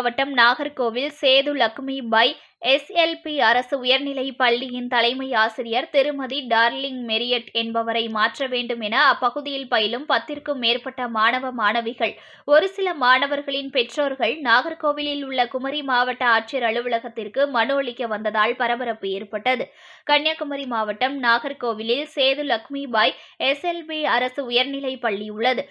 மாவட்டம் நாகர்கோவில் சேது லக்ஷ்மி பாய் எஸ்எல்பி அரசு உயர்நிலைப் பள்ளியின் தலைமை ஆசிரியர் திருமதி டார்லிங் மெரியட் என்பவரை மாற்ற வேண்டும் என அப்பகுதியில் பயிலும் பத்திற்கும் மேற்பட்ட மாணவ மாணவிகள். ஒரு சில மாணவர்களின் பெற்றோர்கள் நாகர்கோவிலில் உள்ள குமரி மாவட்ட ஆட்சியர் அலுவலகத்திற்கு மனு அளிக்க வந்ததால் பரபரப்பு ஏற்பட்டது. கன்னியாகுமரி மாவட்டம் நாகர்கோவிலில் சேது லக்ஷ்மி பாய் எஸ்எல்பி அரசு உயர்நிலைப் பள்ளி உள்ளது.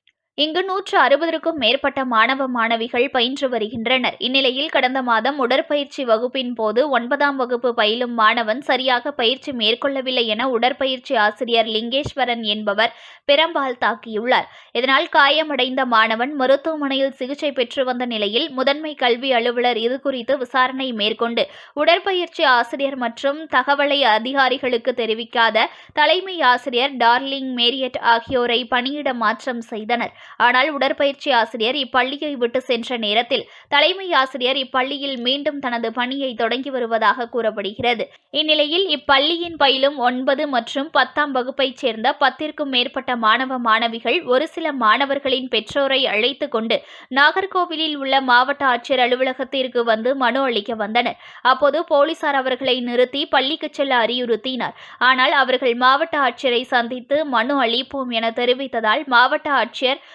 இங்கு நூற்று அறுபதற்கும் மேற்பட்ட மாணவ மாணவிகள் பயின்று வருகின்றனர். இந்நிலையில் கடந்த மாதம் உடற்பயிற்சி வகுப்பின் போது ஒன்பதாம் வகுப்பு பயிலும் மாணவன் சரியாக பயிற்சி மேற்கொள்ளவில்லை என உடற்பயிற்சி ஆசிரியர் லிங்கேஸ்வரன் என்பவர் பெரம்பால் தாக்கியுள்ளார். இதனால் காயமடைந்த மாணவன் மருத்துவமனையில் சிகிச்சை பெற்று வந்த நிலையில் முதன்மை கல்வி அலுவலர் இதுகுறித்து விசாரணை மேற்கொண்டு உடற்பயிற்சி ஆசிரியர் மற்றும் தகவலை அதிகாரிகளுக்கு தெரிவிக்காத தலைமை ஆசிரியர் டார்லிங் மேரியட் ஆகியோரை பணியிட மாற்றம் செய்தனர். ஆனால் உடற்பயிற்சி ஆசிரியர் இப்பள்ளியை விட்டு சென்ற நேரத்தில் தலைமை ஆசிரியர் இப்பள்ளியில் மீண்டும் தனது பணியை தொடங்கி வருவதாக கூறப்படுகிறது. இந்நிலையில் இப்பள்ளியின் பயிலும் ஒன்பது மற்றும் பத்தாம் வகுப்பைச் சேர்ந்த பத்திற்கும் மேற்பட்ட மாணவ மாணவிகள் ஒரு சில மாணவர்களின் பெற்றோரை அழைத்து கொண்டு நாகர்கோவிலில் உள்ள மாவட்ட ஆட்சியர் அலுவலகத்திற்கு வந்து மனு அளிக்க வந்தனர். அப்போது போலீசார் அவர்களை நிறுத்தி பள்ளிக்கு செல்ல அறிவுறுத்தினார். ஆனால் அவர்கள் மாவட்ட ஆட்சியரை சந்தித்து மனு அளிப்போம் என தெரிவித்ததால் மாவட்ட ஆட்சியர்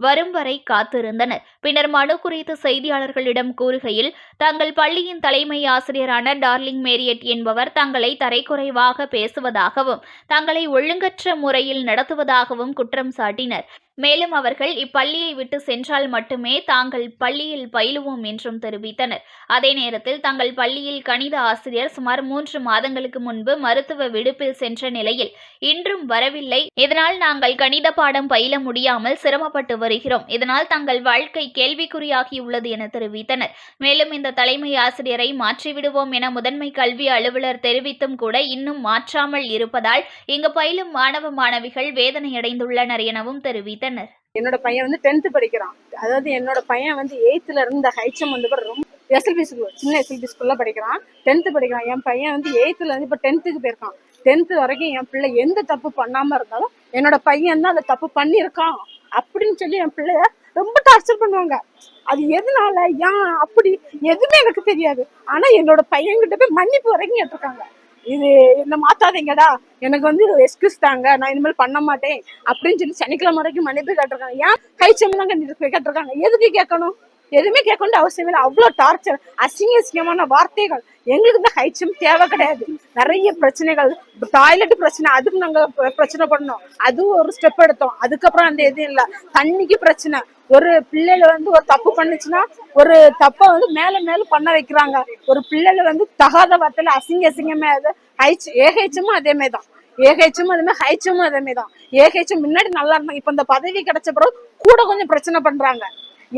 வரும் வரை காத்திருந்தனர். பின்னர் மனு குறித்து செய்தியாளர்களிடம் கூறுகையில் தங்கள் பள்ளியின் தலைமை ஆசிரியரான டார்லிங் மேரியட் என்பவர் தங்களை தரைக்குறைவாக பேசுவதாகவும் தங்களை ஒழுங்கற்ற முறையில் நடத்துவதாகவும் குற்றம் சாட்டினர். மேலும் அவர்கள் இப்பள்ளியை விட்டு சென்றால் மட்டுமே தாங்கள் பள்ளியில் பயிலுவோம் என்றும் தெரிவித்தனர். அதே நேரத்தில் தங்கள் பள்ளியில் கணித ஆசிரியர் சுமார் மூன்று மாதங்களுக்கு முன்பு மருத்துவ விடுப்பில் சென்ற நிலையில் இன்றும் வரவில்லை. இதனால் நாங்கள் கணித பாடம் பயில முடியாமல் சிரமப்பட்டு வருகிறோம். இதனால் தங்கள் வாழ்க்கை கேள்விக்குறியாகியுள்ளது என தெரிவித்தனர். மேலும் இந்த தலைமை ஆசிரியரை மாற்றிவிடுவோம் என முதன்மை கல்வி அலுவலர் தெரிவித்தும் கூட இன்னும் மாற்றாமல் இருப்பதால் இங்கு பயிலும் மாணவ மாணவிகள் வேதனையடைந்துள்ளனர் எனவும் தெரிவித்தனர். என்னோட பையன் வந்து டென்த்து படிக்கிறான். அதாவது என்னோட பையன் வந்து எயித்துல இருந்த ஹைச்சம் வந்து கூட ரொம்ப எஸ்எல்பி ஸ்கூல் சின்ன எஸ்எல்பி ஸ்கூல்ல படிக்கிறான். டென்த்து படிக்கிறான். என் பையன் வந்து எயித்துல இருந்து இப்போ டென்த்துக்கு போயிருக்கான். டென்த்து வரைக்கும் என் பிள்ளை எந்த தப்பு பண்ணாம இருந்தாலும் என்னோட பையன் தான் அந்த தப்பு பண்ணியிருக்கான். அப்படின்னு சொல்லி என் பிள்ளைய ரொம்ப டார்ச்சர் பண்ணுவாங்க. அது எதனால? ஏன்? அப்படி? எதுவுமே எனக்கு தெரியாது. ஆனா என்னோட பையன்கிட்ட போய் மன்னிப்பு வரைக்கும் கேட்டிருக்காங்க. இது என்ன மாத்தாதீங்கடா. எனக்கு வந்து எக்ஸ்கியூஸ் தாங்க. நான் இனிமேல் பண்ண மாட்டேன். அப்படின்னு சொல்லி சனிக்கிழமை வரைக்கும் மன்னிப்பு கேட்டிருக்காங்க. ஏன்? கைச்சம் கண்டிப்பாக கேட்டிருக்காங்க. எதுக்கு கேட்கணும்? எதுவுமே கேட்கணும் அவசியம் இல்லை. அவ்வளோ டார்ச்சர் அசிங்க அசிங்கமான வார்த்தைகள். எங்களுக்கு இந்த ஹைச்சம் தேவை கிடையாது. நிறைய பிரச்சனைகள். டாய்லெட் பிரச்சனை அதுக்கு நாங்கள் பிரச்சனை பண்ணோம். அதுவும் ஒரு ஸ்டெப் எடுத்தோம். அதுக்கப்புறம் அந்த இது இல்லை. தண்ணிக்கு பிரச்சனை. ஒரு பிள்ளைல வந்து ஒரு தப்பு பண்ணுச்சுன்னா ஒரு தப்பை வந்து மேல மேல பண்ண வைக்கிறாங்க. ஒரு பிள்ளைல வந்து தகாத வார்த்தையில அசிங்க அசிங்கமே அது ஹைச் ஏஹெச்சும் அதே மாதிரி தான். ஏஹெச்சும் அதே ஹைச்சும் அதே மாதிரி தான். ஏஹெச்சும் முன்னாடி நல்லா இருந்தாங்க. இப்ப இந்த பதவி கிடைச்ச பிறகு கூட கொஞ்சம் பிரச்சனை பண்றாங்க.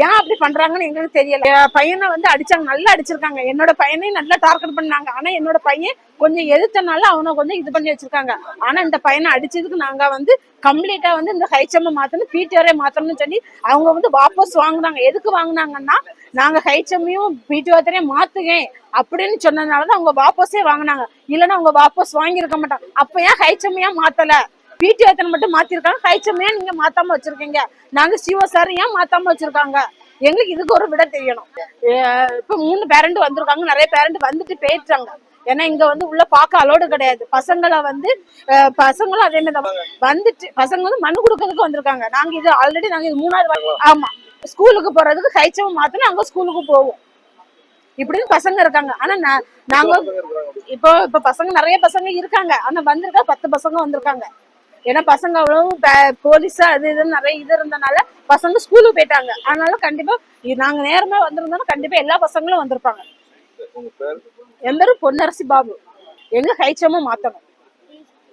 ஏன் அப்படி பண்றாங்கன்னு எங்களுக்கு தெரியல. பையனை வந்து அடிச்சாங்க நல்லா அடிச்சிருக்காங்க. என்னோட பையனையும் நல்லா டார்கெட் பண்ணாங்க. ஆனா என்னோட பையன் கொஞ்சம் எதிர்த்தனால அவனை கொஞ்சம் இது பண்ணி வச்சிருக்காங்க. ஆனா இந்த பையனை அடிச்சதுக்கு நாங்க வந்து கம்ப்ளீட்டா வந்து இந்த ஹைச்சம் மாத்தணும் பிடிஆரே மாத்தணும்னு சொல்லி அவங்க வந்து வாபஸ் வாங்குனாங்க. எதுக்கு வாங்குனாங்கன்னா நாங்க ஹைச்சமையும் பிடிஓத்தரையும் மாத்துகேன் அப்படின்னு சொன்னதுனாலதான் அவங்க வாபஸே வாங்குனாங்க. இல்லைன்னா அவங்க வாபஸ் வாங்கியிருக்க மாட்டாங்க. அப்ப ஏன் ஹைச்சமையா மாத்தல? பிடிஓத்தனை மட்டும் மாத்திருக்காங்க. ஹைச்சமையா நீங்க மாத்தாம வச்சிருக்கீங்க. நாங்க சிஓ சார் ஏன் மாத்தாம வச்சிருக்காங்க? எங்களுக்கு இதுக்கு ஒரு விட தெரியணும். இப்ப மூணு பேரண்ட் வந்திருக்காங்க. நிறைய பேரண்ட் வந்துட்டு போயிட்டாங்க ஏன்னா இங்க வந்து உள்ள பார்க்க அலோடு கிடையாது. பசங்களை வந்து பசங்களும் அதே மாதிரி வந்துட்டு பசங்க வந்து மனு கொடுக்கறதுக்கு வந்திருக்காங்க. நாங்க இது ஆல்ரெடி நாங்க இது மூணாவது ஆமா. ஸ்கூலுக்கு போறதுக்கு கைச்சவம் மாத்தினா அங்க ஸ்கூலுக்கு போவோம். இப்படின்னு பசங்க இருக்காங்க. ஆனா நாங்க இப்போ இப்ப பசங்க நிறைய பசங்க இருக்காங்க. ஆனா வந்திருக்கா பத்து பசங்க வந்திருக்காங்க. ஏன்னா பசங்க அவ்வளவு போலீஸா அது இதுன்னு நிறைய இது இருந்தனால பசங்க ஸ்கூலுக்கு போயிட்டாங்க. அதனால கண்டிப்பா நாங்க நேரமே வந்திருந்தோம்னா கண்டிப்பா எல்லா பசங்களும் வந்திருப்பாங்க. என் பேரும் பொன்னரசி பாபு. எங்க ஹைச்சமும் மாத்தணும்.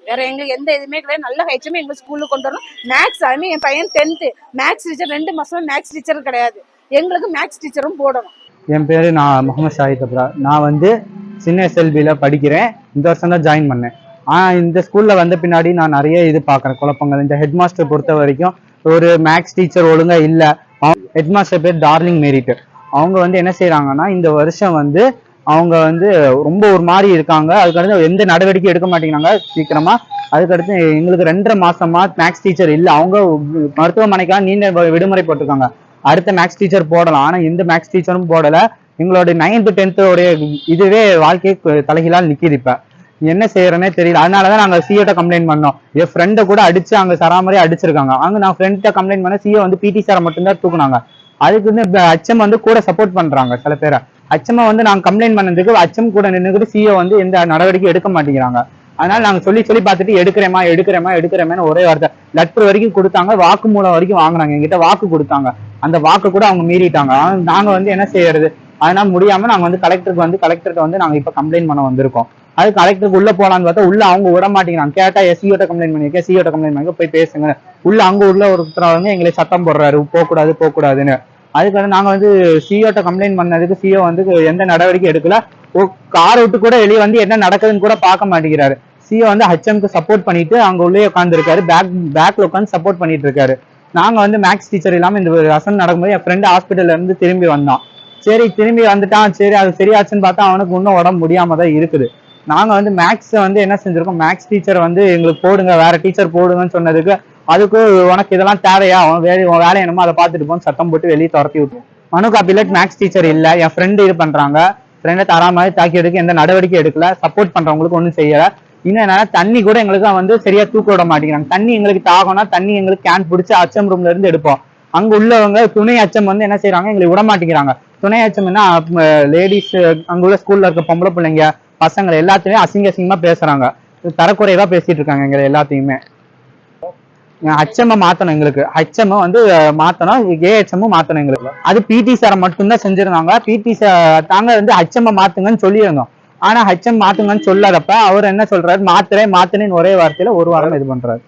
வேற எங்களுக்கு எந்த இதுவுமே கிடையாது. நல்ல ஹைச்சமே எங்க ஸ்கூலுக்கு கொண்டு வரணும். மேக்ஸ் அதுமே என் பையன் டென்த்து மேக்ஸ் டீச்சர் ரெண்டு மாசம் மேக்ஸ் டீச்சர் கிடையாது. எங்களுக்கு மேக்ஸ் டீச்சரும் போடணும். என் பேர் நான் முகமது ஷாஹித் அப்ரா. நான் வந்து சின்ன எஸ்எல்பியில் படிக்கிறேன். இந்த வருஷம் தான் ஜாயின் பண்ணேன். ஆனால் இந்த ஸ்கூலில் வந்த பின்னாடி நான் நிறைய இது பார்க்குறேன் குழப்பங்கள். இந்த ஹெட் மாஸ்டர் பொறுத்த வரைக்கும் ஒரு மேக்ஸ் டீச்சர் ஒழுங்காக இல்லை. ஹெட் மாஸ்டர் பேர் டார்லிங் மேரிட்டு. அவங்க வந்து என்ன செய்கிறாங்கன்னா இந்த வருஷம் வந்து அவங்க வந்து ரொம்ப ஒரு மாதிரி இருக்காங்க. அதுக்கடுத்து எந்த நடவடிக்கையும் எடுக்க மாட்டேங்கிறாங்க. சீக்கிரமா. அதுக்கடுத்து எங்களுக்கு ரெண்டரை மாசமா மேக்ஸ் டீச்சர் இல்லை. அவங்க மருத்துவமனைக்காக நீண்ட விடுமுறை போட்டிருக்காங்க. அடுத்த மேக்ஸ் டீச்சர் போடலாம். ஆனால் எந்த மேக்ஸ் டீச்சரும் போடலை. எங்களோட நைன்த்து டென்த்தோடைய இதுவே வாழ்க்கையை தலைகளால் நிற்கிது இப்போ. என்ன செய்யறேனே தெரியல. அதனாலதான் நாங்க சிஓட்ட கம்ப்ளைண்ட் பண்ணோம். என் ஃப்ரெண்டை கூட அடிச்சு அங்க சராமரி அடிச்சிருக்காங்க. அங்க நான் ஃப்ரெண்ட்ட கம்ப்ளைண்ட் பண்ண சிஓ வந்து பிடி சாரை மட்டும்தான் தூக்குனாங்க. அதுக்கு வந்து அச்சம் வந்து கூட சப்போர்ட் பண்றாங்க சில பேரை. அச்சமா வந்து நாங்க கம்ப்ளைண்ட் பண்ணதுக்கு அச்சம் கூட நின்றுக்கிட்டு சிஓ வந்து எந்த நடவடிக்கை எடுக்க மாட்டேங்கிறாங்க. அதனால நாங்க சொல்லி சொல்லி பார்த்துட்டு எடுக்கிறேமா எடுக்கிறேமா எடுக்கிறேமேன்னு ஒரே வார்த்தை. லெட்டர் வரைக்கும் கொடுத்தாங்க. வாக்கு மூலம் வரைக்கும் வாங்கினாங்க. எங்கிட்ட வாக்கு கொடுத்தாங்க. அந்த வாக்கு கூட அவங்க மீறிட்டாங்க. நாங்க வந்து என்ன செய்யறது? அதனால முடியாம நாங்க வந்து கலெக்டருக்கு வந்து கலெக்டர்கிட்ட வந்து நாங்க இப்ப கம்ப்ளைண்ட் பண்ண வந்திருக்கோம். அது கலெக்டருக்கு உள்ள போலான்னு பார்த்தா உள்ள அவங்க விட மாட்டேங்கிறாங்க. கேட்டா எஸ்சியோட்ட கம்ப்ளைண்ட் பண்ணிருக்கேன் சிஓட்ட கம்ப்ளைண்ட் பண்ணிக்க போய் பேசுங்க. உள்ள அங்க உள்ள ஒருத்தர் வந்து எங்களை சத்தம் போடுறாரு. போகக்கூடாது போகக்கூடாதுன்னு. அதுக்கு வந்து நாங்க வந்து சிஓட்ட கம்ப்ளைண்ட் பண்ணதுக்கு சிஓ வந்து எந்த நடவடிக்கை எடுக்கல. கார் விட்டு கூட வெளியே வந்து என்ன நடக்குதுன்னு கூட பார்க்க மாட்டேங்கிறாரு. சிஓ வந்து ஹெச்எம்க்கு சப்போர்ட் பண்ணிட்டு அங்க உள்ளே உட்காந்துருக்காரு பேக் பேக்ல உட்காந்து சப்போர்ட் பண்ணிட்டு இருக்காரு. நாங்க வந்து மேக்ஸ் டீச்சர் இல்லாம இந்த ரசன் நடக்கும்போது என் ஃப்ரெண்டு ஹாஸ்பிட்டல்ல இருந்து திரும்பி வந்தான். சரி திரும்பி வந்துட்டான். சரி அது சரியாச்சுன்னு பார்த்தா அவனுக்கு இன்னும் உடம்பு முடியாம தான் இருக்குது. நாங்க வந்து மேக்ஸ் வந்து என்ன செஞ்சிருக்கோம்? மேக்ஸ் டீச்சர் வந்து எங்களுக்கு போடுங்க வேற டீச்சர் போடுங்கன்னு சொன்னதுக்கு அதுக்கு உனக்கு இதெல்லாம் தேவையா? அவன் வேலை உன் வேலை என்னமோ அதை பார்த்துட்டு போன்னு சத்தம் போட்டு வெளியே துரத்தி விட்டு மனுக்கு அப்பிலட் மேக்ஸ் டீச்சர் இல்ல. என் ஃப்ரெண்டு இது பண்றாங்க. ஃப்ரெண்டை தராம தாக்கி எடுக்க எந்த நடவடிக்கை எடுக்கல. சப்போர்ட் பண்றவங்களுக்கு ஒன்றும் செய்யல. இன்னும் என்னன்னா தண்ணி கூட எங்களுக்கு வந்து சரியா தூக்க விட மாட்டேங்கிறாங்க. தண்ணி எங்களுக்கு தாகம்னா தண்ணி எங்களுக்கு கேன் பிடிச்சி அச்சம் ரூம்ல இருந்து எடுப்போம். அங்க உள்ளவங்க துணை அச்சம் வந்து என்ன செய்யறாங்க எங்களை விட மாட்டேங்கிறாங்க. துணை அச்சம்னா லேடிஸ் அங்க உள்ள ஸ்கூல்ல இருக்க பொம்பளை பிள்ளைங்க பசங்களை எல்லாத்தையுமே அசிங்க அசிங்கமா பேசுறாங்க. தரக்குறைவா பேசிட்டு இருக்காங்க எங்களை எல்லாத்தையுமே. ஹச்எம் மாத்தணும் எங்களுக்கு. ஹச்எம் வந்து அஹ், மாத்தணும். ஏஹெச்எம் மாத்தணும் எங்களுக்கு. அது பிடி சாரை மட்டும்தான் செஞ்சிருந்தாங்க. பிடி சார் தாங்க வந்து ஹச்எம் மாத்துங்கன்னு சொல்லியிருந்தோம். ஆனா ஹெச்எம் மாத்துங்கன்னு சொல்லாதப்ப அவர் என்ன சொல்றாரு? மாத்துறேன் மாத்துனேன்னு ஒரே வார்த்தையில ஒரு வாரம் இது பண்றாரு.